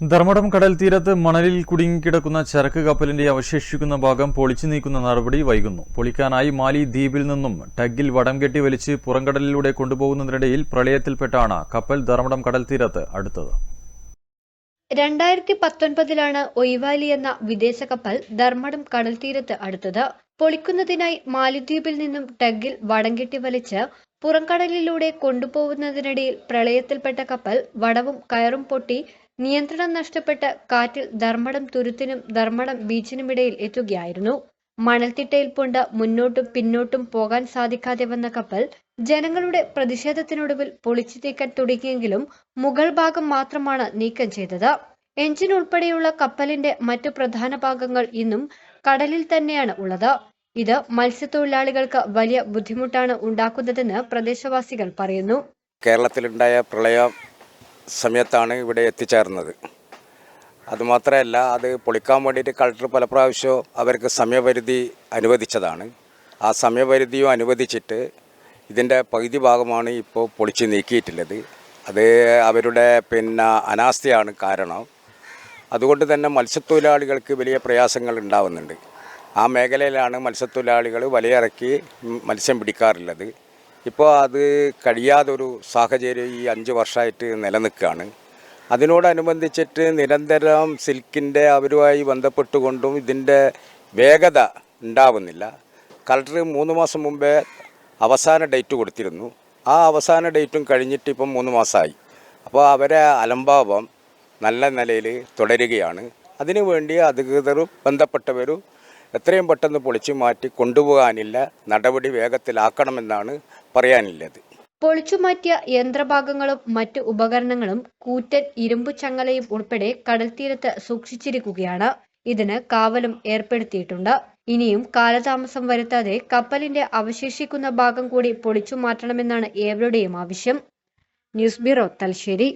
ധർമ്മടം കടൽ തീരത്ത് മണലിൽ കുടുങ്ങിക്കിടക്കുന്ന ചരക്ക് കപ്പലിന്റെ അവശേഷിക്കുന്ന ഭാഗം പൊളിച്ചു നീക്കുന്ന നടപടി വൈകുന്നു. പൊളിക്കാനായി മാലി ദ്വീപിൽ നിന്നും ടഗിൽ വടം കെട്ടി വലിച്ച് പുറംകടലിലൂടെ കൊണ്ടുപോകുന്നതിനിടയിൽ പ്രളയത്തിൽപ്പെട്ടാണ് കപ്പൽ ധർമ്മടം കടൽ തീരത്ത് അടുത്തത്. രണ്ടായിരത്തി പത്തൊൻപതിലാണ് ഒയ്വാലി എന്ന വിദേശ കപ്പൽ ധർമ്മടം കടൽ തീരത്ത് അടുത്തത്. പൊളിക്കുന്നതിനായി മാലിദ്വീപിൽ നിന്നും ടഗിൽ വടം കെട്ടി വലിച്ച് പുറംകടലിലൂടെ കൊണ്ടുപോകുന്നതിനിടയിൽ പ്രളയത്തിൽപ്പെട്ട കപ്പൽ വടവും കയറും പൊട്ടി നിയന്ത്രണം നഷ്ടപ്പെട്ട് കാറ്റിൽ ധർമ്മടം തുരുത്തിനും ധർമ്മടം ബീച്ചിനുമിടയിൽ എത്തുകയായിരുന്നു. മണൽത്തിട്ടയിൽ പൂണ്ട് മുന്നോട്ടും പിന്നോട്ടും പോകാൻ സാധിക്കാതെ വന്ന കപ്പൽ ജനങ്ങളുടെ പ്രതിഷേധത്തിനൊടുവിൽ പൊളിച്ചു നീക്കാൻ തുടങ്ങിയെങ്കിലും മുകൾ ഭാഗം മാത്രമാണ് നീക്കം ചെയ്തത്. എഞ്ചിൻ ഉൾപ്പെടെയുള്ള കപ്പലിന്റെ മറ്റു പ്രധാന ഭാഗങ്ങൾ ഇന്നും കടലിൽ തന്നെയാണ് ഉള്ളത്. ഇത് മത്സ്യത്തൊഴിലാളികൾക്ക് വലിയ ബുദ്ധിമുട്ടാണ് ഉണ്ടാക്കുന്നതെന്ന് പ്രദേശവാസികൾ പറയുന്നു. കേരളത്തിലുണ്ടായ പ്രളയ സമയത്താണ് ഇവിടെ എത്തിച്ചേർന്നത്. അതുമാത്രമല്ല അത് പൊളിക്കാൻ വേണ്ടിയിട്ട് കളക്ടർ പല പ്രാവശ്യവും അവർക്ക് സമയപരിധി അനുവദിച്ചതാണ്. ആ സമയപരിധിയും അനുവദിച്ചിട്ട് ഇതിന്റെ പകുതി ഭാഗമാണ് ഇപ്പോൾ പൊളിച്ച് നീക്കിയിട്ടുള്ളത്. അത് അവരുടെ പിന്നെ അനാസ്ഥയാണ് കാരണം. അതുകൊണ്ട് തന്നെ മത്സ്യത്തൊഴിലാളികൾക്ക് വലിയ പ്രയാസങ്ങൾ ഉണ്ടാവുന്നുണ്ട്. ആ മേഖലയിലാണ് മത്സ്യത്തൊഴിലാളികൾ വലയിറക്കി മത്സ്യം പിടിക്കാറുള്ളത്. ഇപ്പോൾ അത് കഴിയാതൊരു സാഹചര്യം ഈ അഞ്ച് വർഷമായിട്ട് നിലനിൽക്കുകയാണ്. അതിനോടനുബന്ധിച്ചിട്ട് നിരന്തരം സിൽക്കിന്റെ അവരുമായി ബന്ധപ്പെട്ടുകൊണ്ടും ഇതിന്റെ വേഗത ഉണ്ടാവുന്നില്ല. കളക്ടർ മൂന്ന് മാസം മുമ്പേ അവസാന ഡേറ്റ് കൊടുത്തിരുന്നു. ആ അവസാന ഡേറ്റും കഴിഞ്ഞിട്ട് ഇപ്പം മൂന്ന് മാസമായി. അപ്പോൾ അവരെ അലംഭാവം നല്ല നിലയിൽ തുടരുകയാണ്. അതിനുവേണ്ടി അധികൃതരും ബന്ധപ്പെട്ടവരും എത്രയും പെട്ടെന്ന് പൊളിച്ചു മാറ്റി കൊണ്ടുപോകാനില്ല. നടപടി വേഗത്തിലാക്കണമെന്നാണ് പറയാനില്ലത്. പൊളിച്ചുമാറ്റിയ യന്ത്രഭാഗങ്ങളും മറ്റു ഉപകരണങ്ങളും കൂറ്റൻ ഇരുമ്പു ചങ്ങലയും ഉൾപ്പെടെ കടൽത്തീരത്ത് സൂക്ഷിച്ചിരിക്കുകയാണ്. ഇതിന് കാവലും ഏർപ്പെടുത്തിയിട്ടുണ്ട്. ഇനിയും കാലതാമസം വരുത്താതെ കപ്പലിന്റെ അവശേഷിക്കുന്ന ഭാഗം കൂടി പൊളിച്ചു മാറ്റണമെന്നാണ് ഏവരുടെയും ആവശ്യം. News bureau Thalassery.